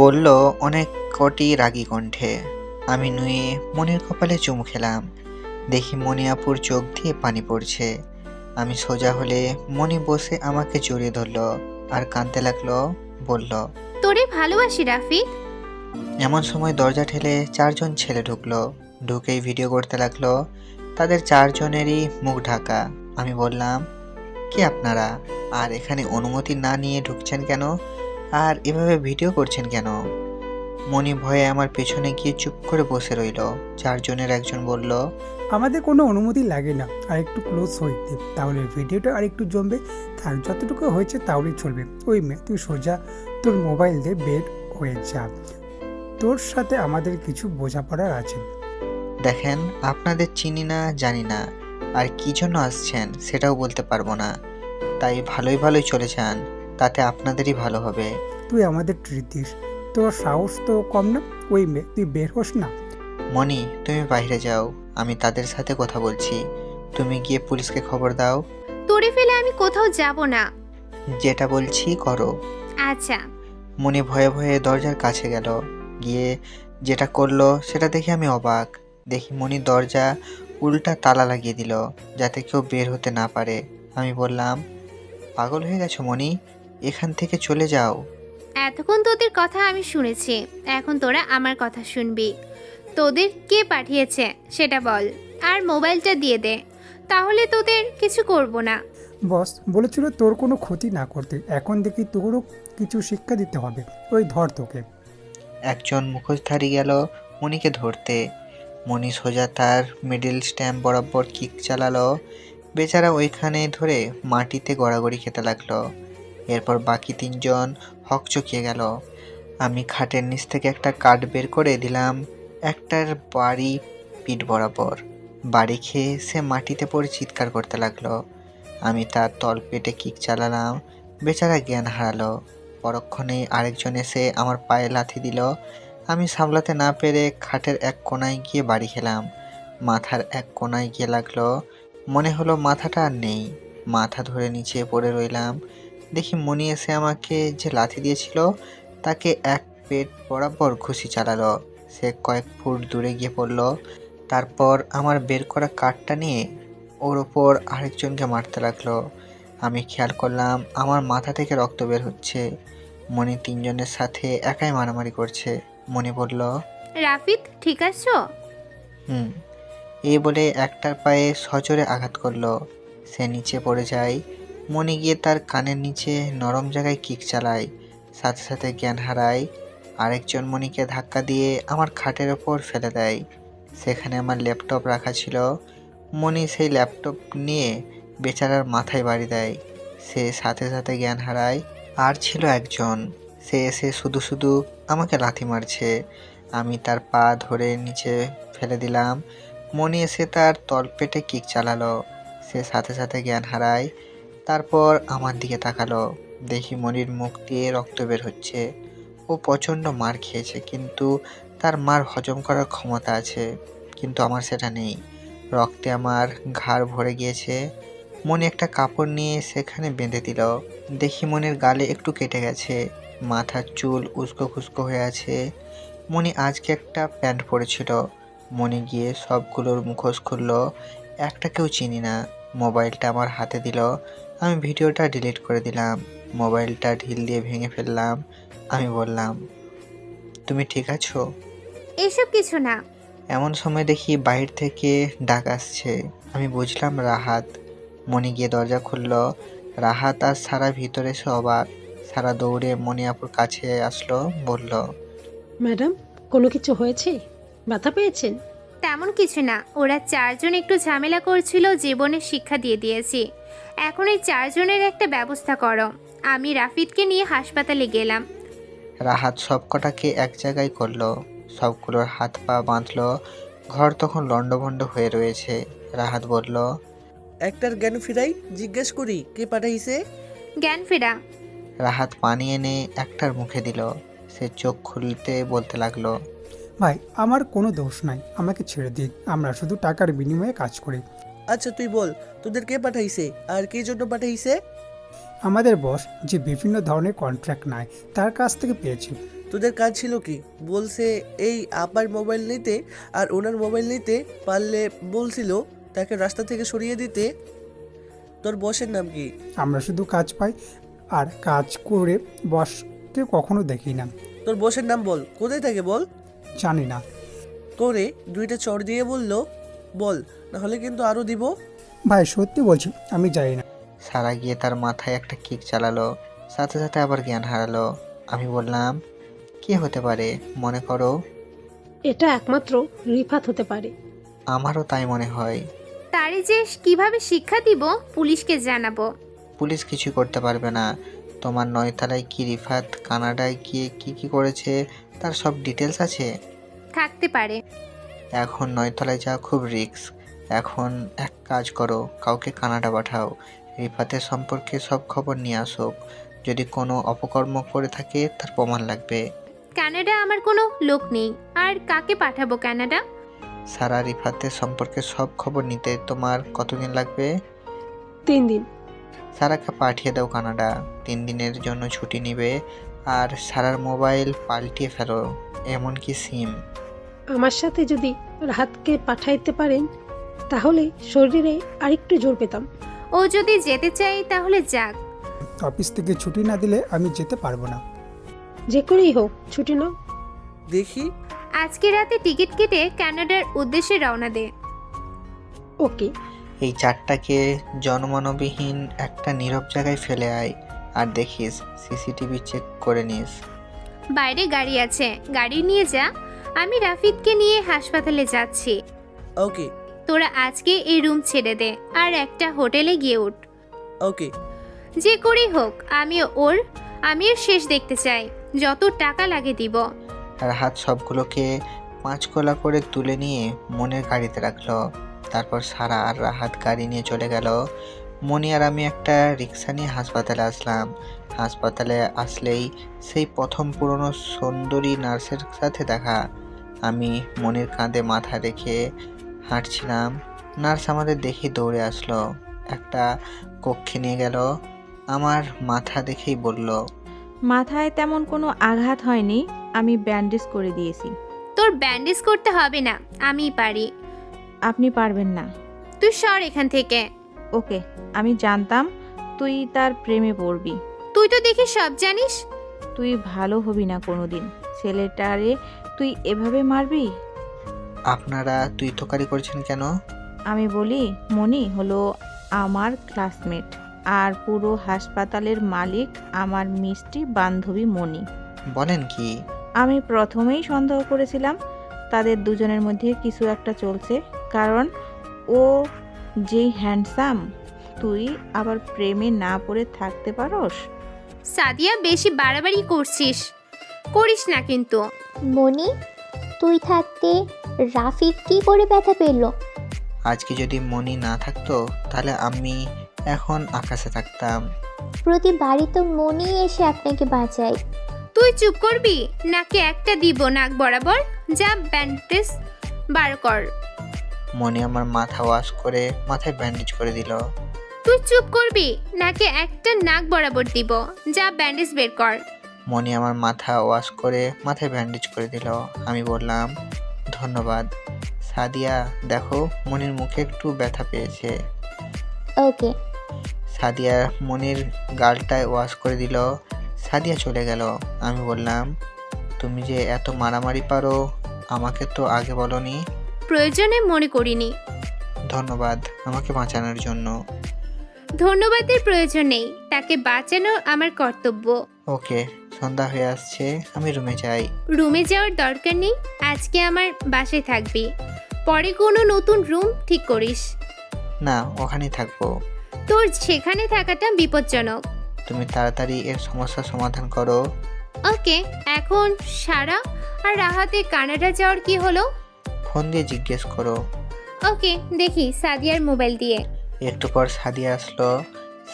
বলল, অনেক কটি রাগী কণ্ঠে। আমি নুয়ে মনির কপালে চুমু খেলাম। দেখি মনি আপুর চোখ দিয়ে পানি পড়ছে। আমি সোজা হলে মনি বসে আমাকে জড়িয়ে ধরলো আর কাঁদতে লাগল বলল তোরে ভালোবাসি রাফি এমন সময় দরজা ঠেলে চারজন ছেলে ঢুকলো। ঢুকেই ভিডিও করতে লাগল তাদের চারজনেরই মুখ ঢাকা। আমি বললাম কি আপনারা? আর এখানে অনুমতি না নিয়ে ঢুকছেন কেন? আর এভাবে ভিডিও করছেন কেন? মনি ভয়ে আমার পেছনে গিয়ে চুপ করে বসে রইল। চারজনের একজন বলল আমাদের কোনো অনুমতি লাগে না। আর একটু ক্লোজ হইতে তাহলে ভিডিওটা আর একটু জমবে। থাক যতটুকু হয়েছে তাহলেই চলবে। ওই মেয়ে তুই সোজা তোর মোবাইল দিয়ে বের হয়ে যা। তোর সাথে আমাদের কিছু বোঝাপড়ার আছে। দেখেন আপনাদের চিনি না জানি না। আর কি জন্য আসছেন সেটাও বলতে পারব না। তাই ভালোই ভালোই চলে যান। তাতে আপনাদেরই ভালো হবে। তুই আমাদের ট্রিট দিস। তোর সাহস তো কম না? ওই মেয়ে তুই বের হোস না। মনি তুমি বাইরে যাও। আমি তাদের সাথে কথা বলছি। তুমি গিয়ে পুলিশকে খবর দাও। তোরে ফেলে আমি কোথাও যাব না। যেটা বলছি করো। আচ্ছা। মনি ভয়ে ভয়ে দরজার কাছে গেল। গিয়ে যেটা করল সেটা দেখে আমি অবাক। দেখি মনি দরজা উল্টা তালা লাগিয়ে দিল যাতে কেউ বের হতে না পারে। আমি বললাম পাগল হয়ে গেছো মনি এখান থেকে চলে যাও। এতক্ষণ তোদের কথা আমি শুনেছি। এখন তোরা আমার কথা শুনবি। তোদের কে পাঠিয়েছে সেটা বল। আর মোবাইলটা দিয়ে দে। তাহলে তোদের কিছু করব না। বস বলেছিল তোর কোনো ক্ষতি না করতে। এখন দেখি তোরও কিছু শিক্ষা দিতে হবে। ওই ধর তোকে। একজন মুখোশধারী গেল মনিকে ধরতে। মনি সোজা তার মিডিল স্ট্যাম্প বরাবর কিক চালালো। বেচারা ওইখানে ধরে মাটিতে গড়াগড়ি খেতে লাগল। এরপর বাকি তিনজন হকচকিয়ে গেল। আমি খাটের নিচ থেকে একটা কাঠ বের করে দিলাম। একটার বাড়ি পিঠ বরাবর। বাড়ি খেয়ে সে মাটিতে পড়ে চিৎকার করতে লাগল। আমি তার তলপেটে কিক চালালাম। বেচারা জ্ঞান হারালো। পরক্ষণেই আরেকজন এসে আমার পায়ে লাথি দিল। আমি সামলাতে না পেরে খাটের এক কোনায় গিয়ে বাড়ি খেলাম। মাথার এক কোনায় গিয়ে লাগল। মনে হলো মাথাটা আর নেই। মাথা ধরে নিচে পড়ে রইলাম। দেখি মনি এসে আমাকে যে লাথি দিয়েছিল তাকে এক পেট বরাবর ঘুষি চালালো। সে কয়েক ফুট দূরে গিয়ে পড়ল। তারপর আমার বের করা কাঠটা নিয়ে ওর ওপর আরেকজনকে মারতে লাগল। আমি খেয়াল করলাম আমার মাথা থেকে রক্ত বের হচ্ছে। মনি তিনজনের সাথে একাই মারামারি করছে। মনি বলল রাফিদ ঠিক আছো? হুম। এই বলে একটার পায়ে সজোরে আঘাত করল। সে নিচে পড়ে যায়। মনি গিয়ে তার কানের নিচে নরম জায়গায় কিক চালায়, সাথে সাথে জ্ঞান হারায়। আরেকজন মনিকে ধাক্কা দিয়ে আমার খাটের ওপর ফেলে দেয়। সেখানে আমার ল্যাপটপ রাখা ছিল। মনি সেই ল্যাপটপ নিয়ে বেচারার মাথায় বাড়ি দেয়। সে সাথে সাথে জ্ঞান হারায়। আর ছিল একজন। সে এসে শুধু শুধু আমাকে লাথি মারছে। আমি তার পা ধরে নিচে ফেলে দিলাম। মনি এসে তার তলপেটে কিক চালালো। সে সাথে সাথে জ্ঞান হারায়। তারপর আমার দিকে তাকালো। দেখি মনির মুখ দিয়ে রক্ত বের হচ্ছে। ও প্রচণ্ড মার খেয়েছে, কিন্তু তার মার হজম করার ক্ষমতা আছে, কিন্তু আমার সেটা নেই। রক্তে আমার ঘাড় ভরে গিয়েছে। মনে একটা কাপড় নিয়ে সেখানে বেঁধে দিল। দেখি মনের গালে একটু কেটে গেছে। মাথার চুল উস্কো খুস্কো হয়ে আছে। মনি আজকে একটা প্যান্ট পরেছিল। মনে গিয়ে সবগুলোর মুখোশ খুললো। একটাকেও চিনি না। মোবাইলটা আমার হাতে দিল। আমি ভিডিওটা ডিলিট করে দিলাম মোবাইলটা ঢিল দিয়ে ভেঙে ফেললাম আমি বললাম তুমি ঠিক আছো? এসব কিছু না। এমন সময় দেখি বাইরে থেকে ডাক আসছে। আমি বুঝলাম রাহাত। মনি গিয়ে দরজা খুললো। রাহাত আর সারা ভিতরে এসে অবাক। সারা দৌড়ে মনি আপুর কাছে আসলো বলল ম্যাডাম কোনো কিছু হয়েছে? ব্যথা পেয়েছেন? তেমন কিছু না। ওরা চারজন একটু ঝামেলা করছিল জীবনের শিক্ষা দিয়ে দিয়েছি। এখন এই চারজনের একটা ব্যবস্থা করো। আমি রাফিদকে নিয়ে হাসপাতালে গেলাম। রাহাত সবকটাকে এক জায়গায় করল। সবগুলোর হাত পা বাঁধলো। ঘর তখন লণ্ডভণ্ড হয়ে রয়েছে। রাহাত বলল একটার জ্ঞান ফিরাই জিজ্ঞেস করি কে পাঠাইছে? জ্ঞান ফেরা। রাহাত পানি এনে একটার মুখে দিল। সে চোখ খুলতে বলতে লাগল ভাই আমার কোনো দোষ নাই। আমাকে ছেড়ে দিন আমরা শুধু টাকার বিনিময়ে কাজ করি। আচ্ছা তুই বল তোদের কে পাঠাইছে? আর কে জন্য পাঠাইছে? আমাদের বস যে বিভিন্ন ধরনের কন্ট্রাক্ট নেয় তার কাছ থেকে পেয়েছি। তোদের কাজ ছিল কি? বলছে এই আপার মোবাইল নিতে আর ওনার মোবাইল নিতে পারলে বলছিল তাকে রাস্তা থেকে সরিয়ে দিতে। তোর বসের নাম কি? আমরা শুধু কাজ পাই আর কাজ করে বসকে কখনো দেখি না। তোর বসের নাম বল কোথায় থাকে বল? জানি না। তোরে দুইটা চড় দিয়ে বলল বল নাহলে কিন্তু আরও দিব। ভাই সত্যি বলছি আমি জানি না। সারা গিয়ে তার মাথায় একটা কিক চালালো সাথে সাথে আবার জ্ঞান হারালো। আমি বললাম কি হতে পারে মনে করো? এটা একমাত্র রিফাত হতে পারে। আমারও তাই মনে হয়। তারে যে কীভাবে শিক্ষা দিব পুলিশকে জানাব। পুলিশ কিছু করতে পারবে না। তোমার নয়তলায় কি রিফাত কানাডায় গিয়ে কি কি করেছে তার সব ডিটেলস আছে? থাকতে পারে। এখন নয়তলায় যাওয়া খুব রিস্ক এখন এক কাজ করো কাউকে কানাডা পাঠাও। রিফাতের সম্পর্কে সব খবর নিয়ে আসুক যদি কোনো অপকর্ম করে থাকে তার প্রমাণ লাগবে। কানাডা আমার কোনো লোক নেই। আর কাকে পাঠাবো কানাডা? সারা রিফাতের সম্পর্কে সব খবর নিতে তোমার কতদিন লাগবে? তিন দিন। সারাকে পাঠিয়ে দাও কানাডা। তিন দিনের জন্য ছুটি নিবে আর সারার মোবাইল পাল্টিয়ে ফেলো এমনকি সিম। আমার সাথে যদি রাহাতকে পাঠাইতে পারেন তাহলে শরীরে আরেকটু জোর পেতাম। ও যদি যেতে চাই তাহলে যাক। অফিস থেকে ছুটি না দিলে আমি যেতে পারব না। যে করেই হোক ছুটি নাও। দেখি। আজকে রাতে টিকিট কেটে কানাডার উদ্দেশ্যে রওনা দে। ওকে। এই চারটাকে জনমানবহীন একটা নীরব জায়গায় ফেলে আয় আর দেখিস সিসিটিভি চেক করে নিস। বাইরে গাড়ি আছে গাড়ি নিয়ে যা। আমি রাফিদকে নিয়ে হাসপাতালে যাচ্ছি। ওকে। তোরা আজকে এই রুম ছেড়ে দে আর একটা হোটেলে গিয়ে উঠ। ওকে। যে করেই হোক আমি ওর আমি শেষ দেখতে চাই। যত টাকা লাগে দিব। তার হাত সবগুলোকে পাঁচ কোলা করে তুলে নিয়ে মনের গাড়িতে রাখল। তারপর সারা আর রাহাত গাড়ি নিয়ে চলে গেল। মনি আর আমি একটা রিক্সা নিয়ে হাসপাতালে আসলাম। হাসপাতালে আসলেই সেই প্রথম পুরনো সুন্দরী নার্সের সাথে দেখা। আমি মনির কাঁধে মাথা রেখে হাঁটছিলাম। নার্স আমাদের দেখে দৌড়ে আসলো। একটা কক্ষে নিয়ে গেল। আমার মাথা দেখেই বলল মাথায় তেমন কোনো আঘাত হয়নি আমি ব্যান্ডেজ করে দিয়েছি। তোর ব্যান্ডেজ করতে হবে না আমিই পারি। আপনি পারবেন না। তুই সর এখান থেকে। ওকে আমি জানতাম তুই তার প্রেমে পড়বি। তুই তো দেখি সব জানিস। তুই ভালো হবি না কোনোদিন। ছেলেটারে তুই এভাবে মারবি? আপনারা তুই তোকারি করছেন কেন? আমি বলি মনি হলো আমার ক্লাসমেট আর পুরো হাসপাতালের মালিক আমার মিষ্টি বান্ধবী মনি। বলেন কি? আমি প্রথমেই সন্দেহ করেছিলাম তাদের দুজনের মধ্যে কিছু একটা চলছে কারণ ও যেই হ্যান্ডসাম তুই আবার প্রেমে না পড়ে থাকতে পারোস? সাদিয়া বেশি বাড়াবাড়ি করছিস। করিস না কিন্তু। মনি তুই থাকতে রাফিক কি করে ব্যথা পেল? আজকে যদি মনি না থাকতো তাহলে আমি এখন আকাশে থাকতাম। প্রতিবারই তো মনি এসে আপনাকে বাঁচায়। তুই চুপ করবি? নাকি একটা দিব নাক বরাবর? যা ব্যান্ডেজ বার কর। মনি আমার মাথা ওয়াশ করে মাথায় ব্যান্ডেজ করে দিল। তুই চুপ করবি? নাকি একটা নাক বরাবর দিব। যা ব্যান্ডেজ বের কর। মনি আমার মাথা ওয়াশ করে মাথায় ব্যান্ডেজ করে দিল। আমি বললাম ধন্যবাদ। সাদিয়া দেখো মনির মুখে একটু ব্যথা পেয়েছে। ওকে। সাদিয়া মনির গালটায় ওয়াশ করে দিল। সাদিয়া চলে গেল। আমি বললাম তুমি যে এত মারামারি পারো আমাকে তো আগে বলনি। প্রয়োজনে মনে করিনি। ধন্যবাদ আমাকে বাঁচানোর জন্য। ধন্যবাদের প্রয়োজন নেই তাকে বাঁচানো আমার কর্তব্য। ওকে। সন্ধ্যা হয়ে আসছে আমি রুমে যাই। রুমে যাওয়ার দরকার নেই আজকে আমার বাসায় থাকবি। পরে কোনো নতুন রুম ঠিক করিস। না ওখানেই থাকব। তোর সেখানে থাকাটা বিপজ্জনক। তুমি তাড়াতাড়ি এর সমস্যার সমাধান করো। ওকে এখন সারা আর রাহাতে কানাডা যাওয়ার কি হলো? ফোন দিয়ে জিজ্ঞেস করো। ওকে দেখি সাদিয়ার মোবাইল দিয়ে। একটু পর সাদিয়া আসলো।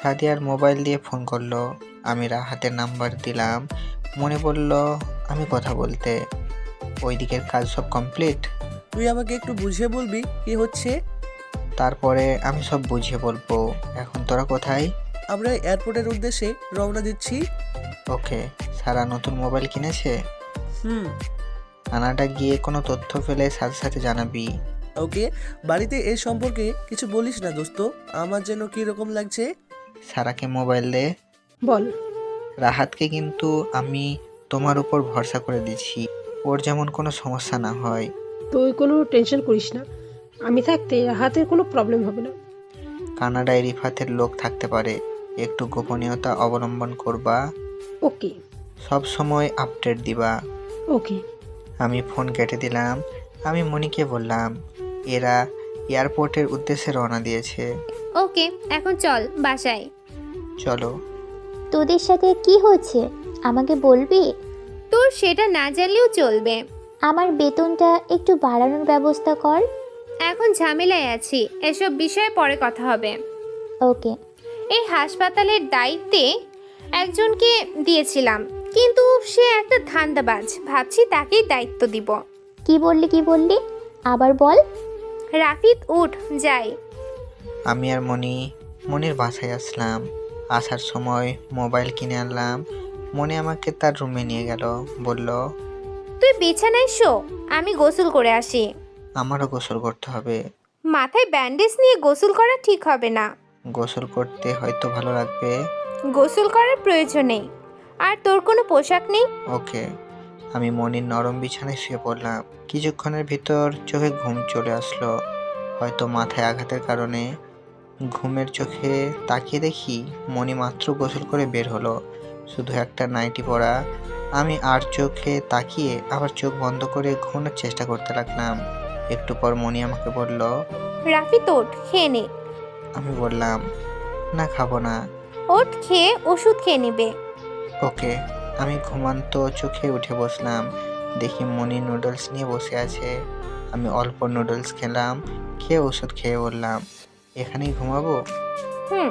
সাদিয়ার মোবাইল দিয়ে ফোন করল। আমি রাহাতের নাম্বার দিলাম। মনে বলল আমি কথা বলতে। ওই দিকের কাজ সব কমপ্লিট তুই আমাকে একটু বুঝিয়ে বলবি কি হচ্ছে? তারপরে আমি সব বুঝিয়ে বলব। এখন তোরা কোথায়? আমরা এয়ারপোর্টের উদ্দেশ্যে রওনা দিচ্ছি। ওকে সারা নতুন মোবাইল কিনেছে? হুম। আনাটা গিয়ে কোনো তথ্য পেলে সাথে সাথে জানাবি। ওকে বাড়িতে এই সম্পর্কে কিছু বলিস না দোস্ত। আমার যেন কি রকম লাগছে? সারাকে মোবাইল দে। বল। রাহাতকে কিন্তু আমি তোমার উপর ভরসা করে দিচ্ছি ওর যেমন কোনো সমস্যা না হয়। তুই কোনো টেনশন করিস না। আমি থাকতে রাহাতের কোনো প্রবলেম হবে না। কানাডায় রিফাতের লোক থাকতে পারে। একটু গোপনীয়তা অবলম্বন করবা। ওকে। সব সময় আপডেট দিবা। ওকে। আমি ফোন কেটে দিলাম। আমি মনিকে বললাম এরা এয়ারপোর্টের উদ্দেশ্যে রওনা দিয়েছে। ওকে এখন চল বাসায়। চলো। তোদের সাথে কি হচ্ছে? আমাকে বলবি? তোর সেটা না জানলেও চলবে। আমার বেতনটা একটু বাড়ানোর ব্যবস্থা কর। এখন ঝামেলায় আছি। এসব বিষয়ে পরে কথা হবে। ওকে। এই হাসপাতালের দায়িত্বে একজনকে দিয়েছিলাম। কিন্তু সে একটা ধান্দাবাজ। ভাবছি তাকেই দায়িত্ব দিব। কি বললি কি বললি? আবার বল। রাফিদ উঠ যাই। আমি আর মনি মনির বাসায় আসলাম। আসার সময় মোবাইল কিনে আনলাম। মনে আমাকে তার রুমে নিয়ে গেল বলল তুই বিছানায় শো আমি গোসল করে আসি। আমারও গোসল করতে হবে। মাথায় ব্যান্ডেজ নিয়ে গোসল করা ঠিক হবে না। গোসল করতে হয়তো ভালো লাগবে। গোসল করার প্রয়োজন নেই। আর তোর কোনো পোশাক নেই? ওকে। আমি মনির নরম বিছানায় শুয়ে পড়লাম। কিছুক্ষণের ভিতর চোখে ঘুম চলে আসলো। হয়তো মাথায় আঘাতের কারণে ঘুমের চোখে তাকিয়ে দেখি মনি মাত্র গোসল করে বের হলো। শুধু একটা নাইটি পরা। আমি আর চোখে তাকিয়ে আবার চোখ বন্ধ করে ঘুমানোর চেষ্টা করতে লাগলাম। একটু পর মনি আমাকে বলল রাফিদ ওঠ খেয়ে নে। আমি বললাম না খাব না। ওঠ খেয়ে ওষুধ খেয়ে নেবে। ওকে আমি ঘুমান্ত চোখে উঠে বসলাম। দেখি মনি নুডলস নিয়ে বসে আছে। আমি অল্প নুডলস খেলাম খেয়ে ওষুধ খেয়ে বললাম এখানেই ঘুমাবো? হুম।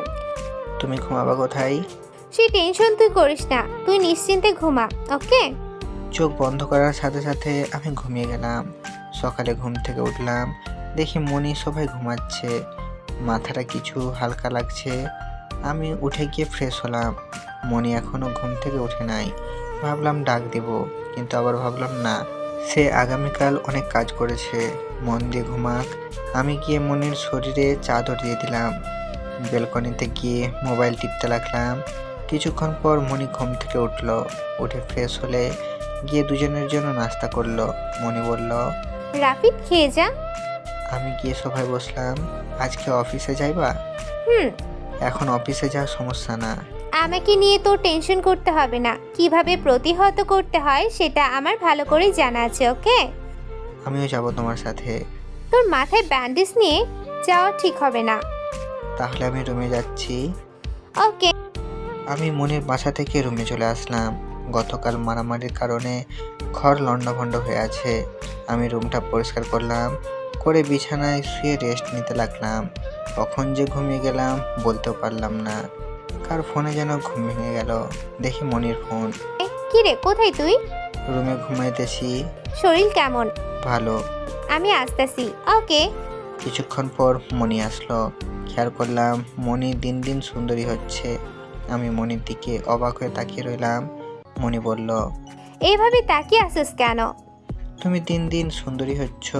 তুমি ঘুমাবা কোথায়? সেই টেনশন তুই করিস না তুই নিশ্চিন্তে ঘুমা ওকে? চোখ বন্ধ করার সাথে সাথে আমি ঘুমিয়ে গেলাম। সকালে ঘুম থেকে উঠলাম দেখি মনি সবাই ঘুমাচ্ছে। মাথাটা কিছু হালকা লাগছে। আমি উঠে গিয়ে ফ্রেশ হলাম। মনি এখনও ঘুম থেকে উঠে নাই। ভাবলাম ডাক দেব কিন্তু আবার ভাবলাম না। সে আগামীকাল অনেক কাজ করেছে মন দিয়ে ঘুমাক। আমি গিয়ে মনির শরীরে চাদর দিয়ে দিলাম। বেলকনিতে গিয়ে মোবাইল টিপতে লাগলাম। কিছুক্ষণ পর মনি ঘুম থেকে উঠল। উঠে ফ্রেশ হলে গিয়ে দুজনের জন্য নাস্তা করল। মনি বলল রাফিদ খেয়ে যা। আমি গিয়ে সোফায় বসলাম। আজকে অফিসে যাইবা? হুম। এখন অফিসে যাওয়ার সমস্যা না। আমাকে নিয়ে তোর টেনশন করতে হবে না। কীভাবে প্রতিহত করতে হয় সেটা আমার ভালো করেই জানা আছে ওকে? আমিও যাব তোমার সাথে। তোর মাথায় ব্যান্ডেজ নিয়ে যাওয়া ঠিক হবে না। তাহলে আমি রুমে যাচ্ছি। ওকে। আমি মনির বাসা থেকে রুমে চলে আসলাম। গতকাল মারামারির কারণে ঘর লণ্ডভণ্ড হয়ে আছে। আমি রুমটা পরিষ্কার করলাম করে বিছানায় শুয়ে রেস্ট নিতে লাগলাম। কখন যে ঘুমিয়ে গেলাম বলতেও পারলাম না। কার ফোনে যেন ঘুম ভেঙে গেল। দেখি মনির ফোন। কি রে কোথায় তুই? রুমে ঘুমাইতেছি। শরীর কেমন? ভালো। আমি আসতেছি। ওকে। কিছুক্ষণ পর মণি আসলো। খেয়াল করলাম মণি দিন দিন সুন্দরী হচ্ছে। আমি মণির দিকে অবাক হয়ে তাকিয়ে রইলাম। মণি বলল এইভাবে তাকিয়ে আসিস কেন? তুমি দিন দিন সুন্দরী হচ্ছ।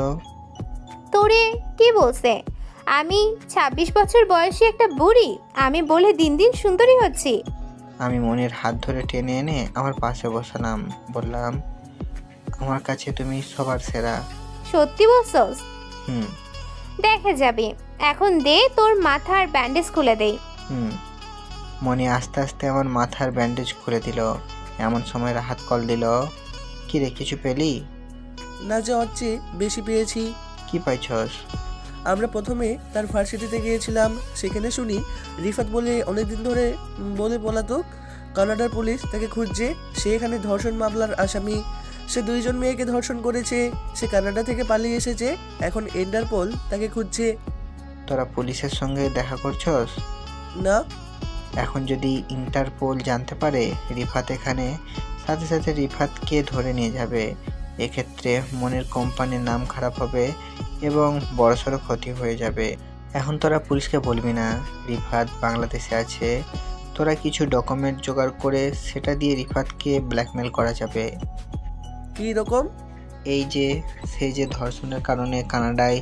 তোরে কি বলছে? আমি ২৬ বছর বয়সী একটা বুড়ি। আমি বলে দিন দিন সুন্দরী হচ্ছি। আমি মনির হাত ধরে টেনে এনে আমার পাশে বসালাম। বললাম আমার কাছে তুমি সবার সেরা। সত্যি বলছস? হুম। দেখা যাবে। এখন দে তোর মাথার ব্যান্ডেজ খুলে দেই। হুম। মনি আস্তে আস্তে আমার মাথার ব্যান্ডেজ খুলে দিল। এমন সময় হাত কল দিল কি রে কিছু পেলি? না যাওয়ার হচ্ছে বেশি পেয়েছি। কি পাইছস? আমরা প্রথমে তার ভার্সিটিতে গিয়েছিলাম। সেখানে শুনি রিফাত বলে অনেকদিন ধরে বলে পলাতক কানাডার পুলিশ তাকে খুঁজছে। সে এখানে ধর্ষণ মামলার আসামি। সে দুইজন মেয়েকে ধর্ষণ করেছে। সে কানাডা থেকে পালিয়ে এসেছে। এখন ইন্টারপোল তাকে খুঁজছে। তোরা পুলিশের সঙ্গে দেখা করছস? না। এখন যদি ইন্টারপোল জানতে পারে রিফাত এখানে সাথে সাথে রিফাতকে ধরে নিয়ে যাবে। এক্ষেত্রে মনের কোম্পানির নাম খারাপ হবে। এবং বড়সড় ক্ষতি হয়ে যাবে। এখন তোরা পুলিশকে বলবি না। রিফাত বাংলাদেশে আছে। তোরা কিছু ডকুমেন্ট জোগাড় করে সেটা দিয়ে রিফাতকে ব্ল্যাকমেল করা যাবে। কী রকম? এই যে সে যে ধর্ষণের কারণে কানাডায়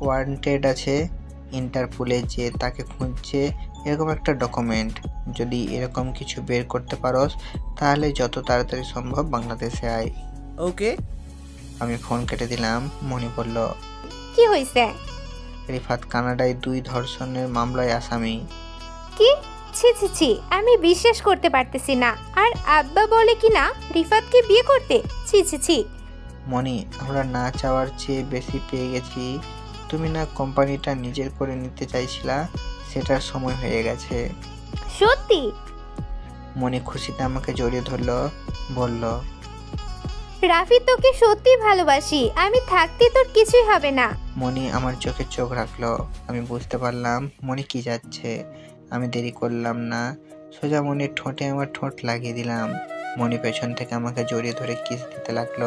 ওয়ারেন্টেড আছে ইন্টারপোলে যে তাকে খুঁজছে এরকম একটা ডকুমেন্ট। যদি এরকম কিছু বের করতে পারোস তাহলে যত তাড়াতাড়ি সম্ভব বাংলাদেশে আয়। ওকে। আমি ফোন কেটে দিলাম মনি বলল কি হয়েছে রিফাত কানাডায় দুই ধর্ষণের মামলায় আসামি। কি? ছি ছি ছি আমি বিশ্বাস করতে পারতেছি না। আর আব্বা বলে কি না? রিফাতকে বিয়ে করতে? ছি ছি ছি। মনি আমরা না চাওয়ার চেয়ে বেশি পেয়ে গেছি। তুমি না কোম্পানিটা নিজের করে নিতে চাইছিলা? সেটার সময় হয়ে গেছে। সত্যি? মনি খুশিতে আমাকে জড়িয়ে ধরলো বলল রাফি তোকে সত্যি ভালোবাসি। আমি থাকতে তোর কিছুই হবে না। মনি আমার চোখে চোখ রাখল। আমি বুঝতে পারলাম মনি কি যাচ্ছে। আমি দেরি করলাম না। সোজা মনির ঠোঁটে আমার ঠোঁট লাগিয়ে দিলাম। মনি পেছন থেকে আমাকে জড়িয়ে ধরে কিস দিতে লাগল।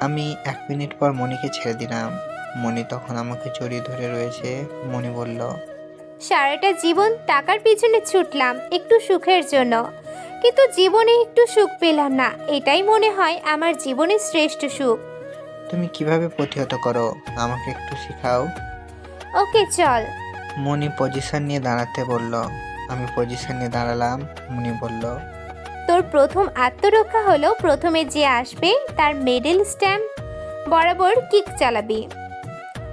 আমি এক মিনিট পর মনিকে ছেড়ে দিলাম। মনি তখন আমাকে জড়িয়ে ধরে রয়েছে। মনি বলল সারাটা জীবন টাকার পিছনে ছুটলাম একটু সুখের জন্য। কিন্তু জীবনে একটু সুখ পেলাম না। এটাই মনে হয় আমার জীবনের শ্রেষ্ঠ সুখ। তুমি কীভাবে প্রতিহত করো? আমাকে একটু শেখাও। ওকে চল। মনি পজিশন নিয়ে দাঁড়াতে বলল। আমি পজিশন নিয়ে দাঁড়ালাম মনি বলল। তোর প্রথম আত্মরক্ষা হলো প্রথমে যে আসবে তার মেডেল স্ট্যাম্প বরাবর কিক চালাবি।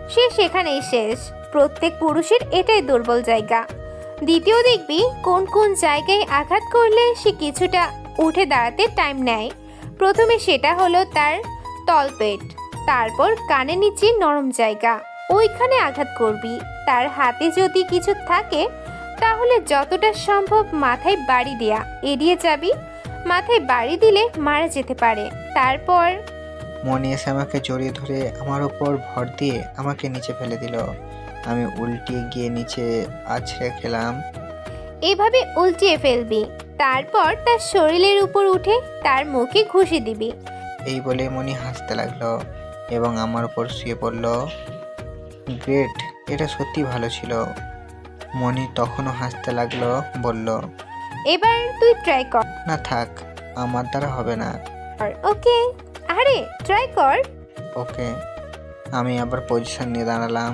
সে সেখানেই শেষ। প্রত্যেক পুরুষের এটাই দুর্বল জায়গা। দ্বিতীয় দেখবি কোন কোন জায়গায় আঘাত করলে সে কিছুটা উঠে দাঁড়াতে টাইম নেয়। প্রথমে সেটা হলো তার তলপেট তারপর কানে নিচে নরম জায়গা, ওইখানে আঘাত করবি। তার হাতে যদি কিছু থাকে, তাহলে যতটা সম্ভব মাথায় বাড়ি দেয়া, এড়িয়ে যাবি। মাথায় বাড়ি দিলে মারা যেতে পারে। তারপর মনে এসে আমাকে জড়িয়ে ধরে আমার ওপর ভর দিয়ে আমাকে নিচে ফেলে দিল। আমি উল্টিয়ে গিয়ে নিচে আছড়ে খেলাম। এভাবে উল্টিয়ে ফেলবি। তারপর তার শরীরের উপর উঠে তার মুখে ঘুষি দিবি। এই বলে মনি হাসতে লাগল এবং আমার উপর শুয়ে পড়ল। গ্রেট এটা সত্যি ভালো ছিল। মনি তখনও হাসতে লাগল বলল এবার তুই ট্রাই কর। না থাক আমার দ্বারা হবে না। ওকে আরে ট্রাই কর। ওকে আমি আবার পজিশন নিয়ে দাঁড়ালাম।